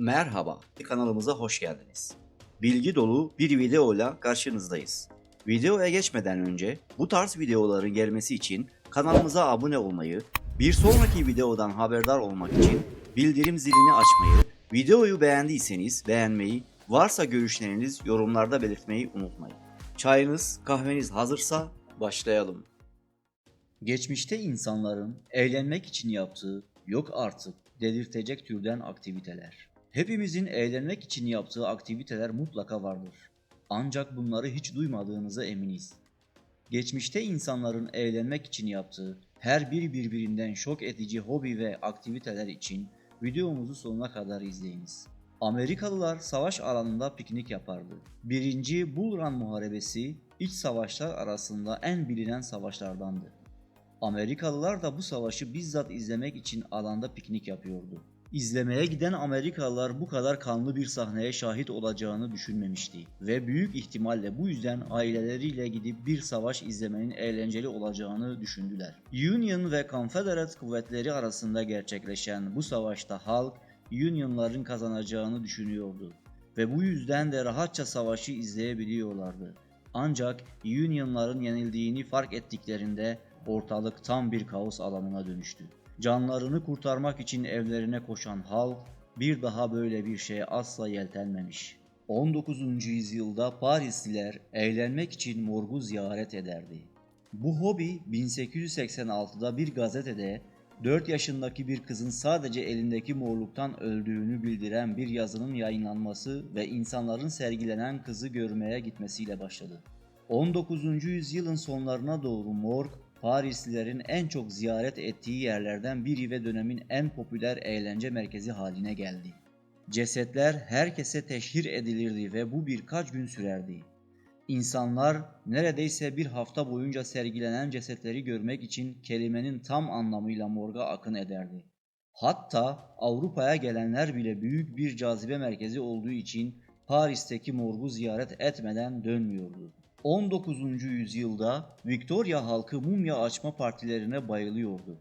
Merhaba, kanalımıza hoş geldiniz. Bilgi dolu bir videoyla karşınızdayız. Videoya geçmeden önce bu tarz videoların gelmesi için kanalımıza abone olmayı, bir sonraki videodan haberdar olmak için bildirim zilini açmayı, videoyu beğendiyseniz beğenmeyi, varsa görüşleriniz yorumlarda belirtmeyi unutmayın. Çayınız, kahveniz hazırsa başlayalım. Geçmişte insanların eğlenmek için yaptığı yok artık delirtecek türden aktiviteler. Hepimizin eğlenmek için yaptığı aktiviteler mutlaka vardır. Ancak bunları hiç duymadığınıza eminiz. Geçmişte insanların eğlenmek için yaptığı her biri birbirinden şok edici hobi ve aktiviteler için videomuzu sonuna kadar izleyiniz. Amerikalılar savaş alanında piknik yapardı. Birinci Bull Run Muharebesi iç savaşlar arasında en bilinen savaşlardandı. Amerikalılar da bu savaşı bizzat izlemek için alanda piknik yapıyordu. İzlemeye giden Amerikalılar bu kadar kanlı bir sahneye şahit olacağını düşünmemişti ve büyük ihtimalle bu yüzden aileleriyle gidip bir savaş izlemenin eğlenceli olacağını düşündüler. Union ve Confederate kuvvetleri arasında gerçekleşen bu savaşta halk Union'ların kazanacağını düşünüyordu ve bu yüzden de rahatça savaşı izleyebiliyorlardı. Ancak Union'ların yenildiğini fark ettiklerinde ortalık tam bir kaos alanına dönüştü. Canlarını kurtarmak için evlerine koşan halk bir daha böyle bir şeye asla yeltenmemiş. 19. yüzyılda Parisliler eğlenmek için morgu ziyaret ederdi. Bu hobi 1886'da bir gazetede 4 yaşındaki bir kızın sadece elindeki morluktan öldüğünü bildiren bir yazının yayınlanması ve insanların sergilenen kızı görmeye gitmesiyle başladı. 19. yüzyılın sonlarına doğru morg Parislilerin en çok ziyaret ettiği yerlerden biri ve dönemin en popüler eğlence merkezi haline geldi. Cesetler herkese teşhir edilirdi ve bu birkaç gün sürerdi. İnsanlar neredeyse bir hafta boyunca sergilenen cesetleri görmek için kelimenin tam anlamıyla morga akın ederdi. Hatta Avrupa'ya gelenler bile büyük bir cazibe merkezi olduğu için Paris'teki morgu ziyaret etmeden dönmüyordu. 19. yüzyılda Victoria halkı mumya açma partilerine bayılıyordu.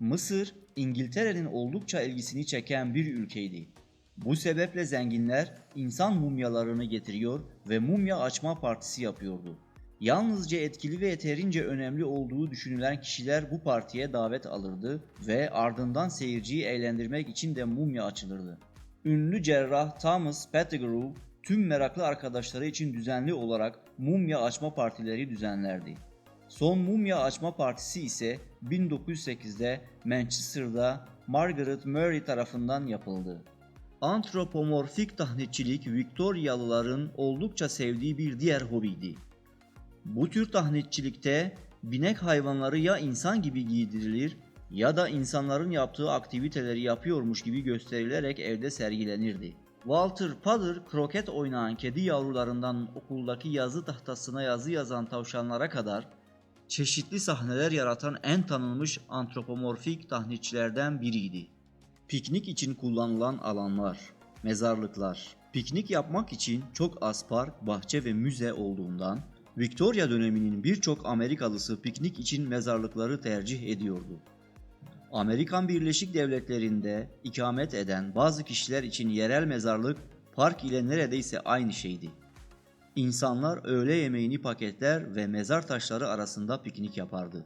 Mısır, İngiltere'nin oldukça ilgisini çeken bir ülkeydi. Bu sebeple zenginler insan mumyalarını getiriyor ve mumya açma partisi yapıyordu. Yalnızca etkili ve yeterince önemli olduğu düşünülen kişiler bu partiye davet alırdı ve ardından seyirciyi eğlendirmek için de mumya açılırdı. Ünlü cerrah Thomas Pettigrew tüm meraklı arkadaşları için düzenli olarak mumya açma partileri düzenlerdi. Son mumya açma partisi ise 1908'de Manchester'da Margaret Murray tarafından yapıldı. Antropomorfik tahnitçilik Viktoryalıların oldukça sevdiği bir diğer hobiydi. Bu tür tahnitçilikte binek hayvanları ya insan gibi giydirilir ya da insanların yaptığı aktiviteleri yapıyormuş gibi gösterilerek evde sergilenirdi. Walter Padder kroket oynayan kedi yavrularından okuldaki yazı tahtasına yazı yazan tavşanlara kadar çeşitli sahneler yaratan en tanınmış antropomorfik tahnitçilerden biriydi. Piknik için kullanılan alanlar, mezarlıklar. Piknik yapmak için çok az park, bahçe ve müze olduğundan Victoria döneminin birçok Amerikalısı piknik için mezarlıkları tercih ediyordu. Amerikan Birleşik Devletleri'nde ikamet eden bazı kişiler için yerel mezarlık park ile neredeyse aynı şeydi. İnsanlar öğle yemeğini paketler ve mezar taşları arasında piknik yapardı.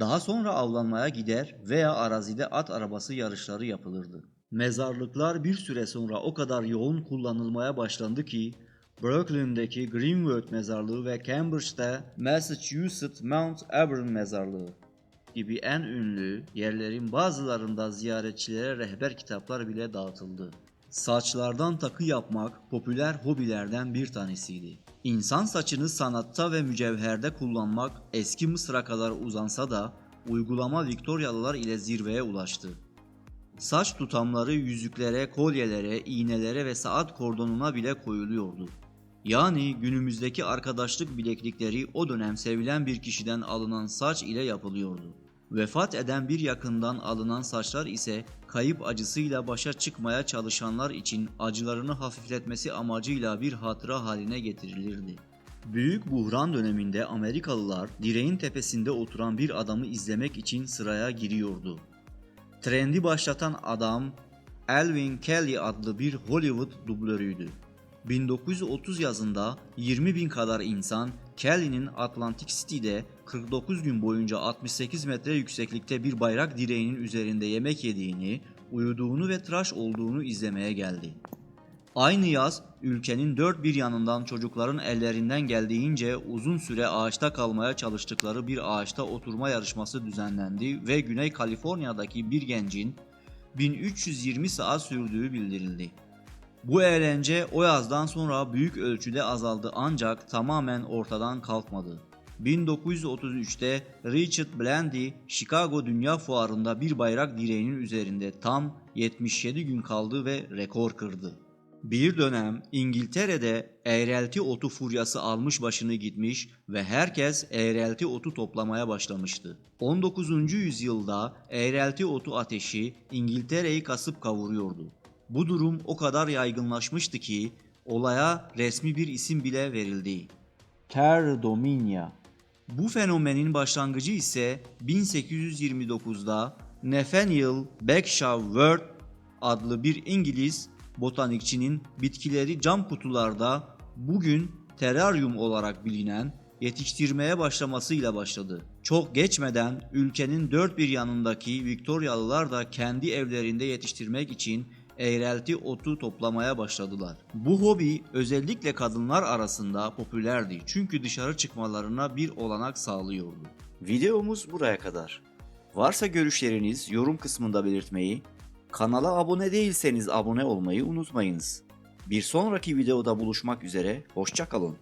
Daha sonra avlanmaya gider veya arazide at arabası yarışları yapılırdı. Mezarlıklar bir süre sonra o kadar yoğun kullanılmaya başlandı ki Brooklyn'deki Greenwood Mezarlığı ve Cambridge'de Massachusetts Mount Auburn Mezarlığı gibi en ünlü yerlerin bazılarında ziyaretçilere rehber kitaplar bile dağıtıldı. Saçlardan takı yapmak popüler hobilerden bir tanesiydi. İnsan saçını sanatta ve mücevherde kullanmak eski Mısır'a kadar uzansa da uygulama Viktoryalılar ile zirveye ulaştı. Saç tutamları yüzüklere, kolyelere, iğnelere ve saat kordonuna bile koyuluyordu. Yani günümüzdeki arkadaşlık bileklikleri o dönem sevilen bir kişiden alınan saç ile yapılıyordu. Vefat eden bir yakından alınan saçlar ise kayıp acısıyla başa çıkmaya çalışanlar için acılarını hafifletmesi amacıyla bir hatıra haline getirilirdi. Büyük buhran döneminde Amerikalılar direğin tepesinde oturan bir adamı izlemek için sıraya giriyordu. Trendi başlatan adam Elvin Kelly adlı bir Hollywood dublörüydü. 1930 yazında 20 bin kadar insan Kelly'nin Atlantic City'de 49 gün boyunca 68 metre yükseklikte bir bayrak direğinin üzerinde yemek yediğini, uyuduğunu ve tıraş olduğunu izlemeye geldi. Aynı yaz ülkenin dört bir yanından çocukların ellerinden geldiğince uzun süre ağaçta kalmaya çalıştıkları bir ağaçta oturma yarışması düzenlendi ve Güney Kaliforniya'daki bir gencin 1320 saat sürdüğü bildirildi. Bu eğlence o yazdan sonra büyük ölçüde azaldı ancak tamamen ortadan kalkmadı. 1933'te Richard Blandy Chicago Dünya Fuarı'nda bir bayrak direğinin üzerinde tam 77 gün kaldı ve rekor kırdı. Bir dönem İngiltere'de eğrelti otu furyası almış başını gitmiş ve herkes eğrelti otu toplamaya başlamıştı. 19. yüzyılda eğrelti otu ateşi İngiltere'yi kasıp kavuruyordu. Bu durum o kadar yaygınlaşmıştı ki olaya resmi bir isim bile verildi. Terra Dominia. Bu fenomenin başlangıcı ise 1829'da Nathaniel Bagshaw Word adlı bir İngiliz botanikçinin bitkileri cam kutularda bugün teraryum olarak bilinen yetiştirmeye başlamasıyla başladı. Çok geçmeden ülkenin dört bir yanındaki Viktoryalılar da kendi evlerinde yetiştirmek için eğrelti otu toplamaya başladılar. Bu hobi özellikle kadınlar arasında popülerdi çünkü dışarı çıkmalarına bir olanak sağlıyordu. Videomuz buraya kadar. Varsa görüşleriniz yorum kısmında belirtmeyi, kanala abone değilseniz abone olmayı unutmayınız. Bir sonraki videoda buluşmak üzere, hoşçakalın.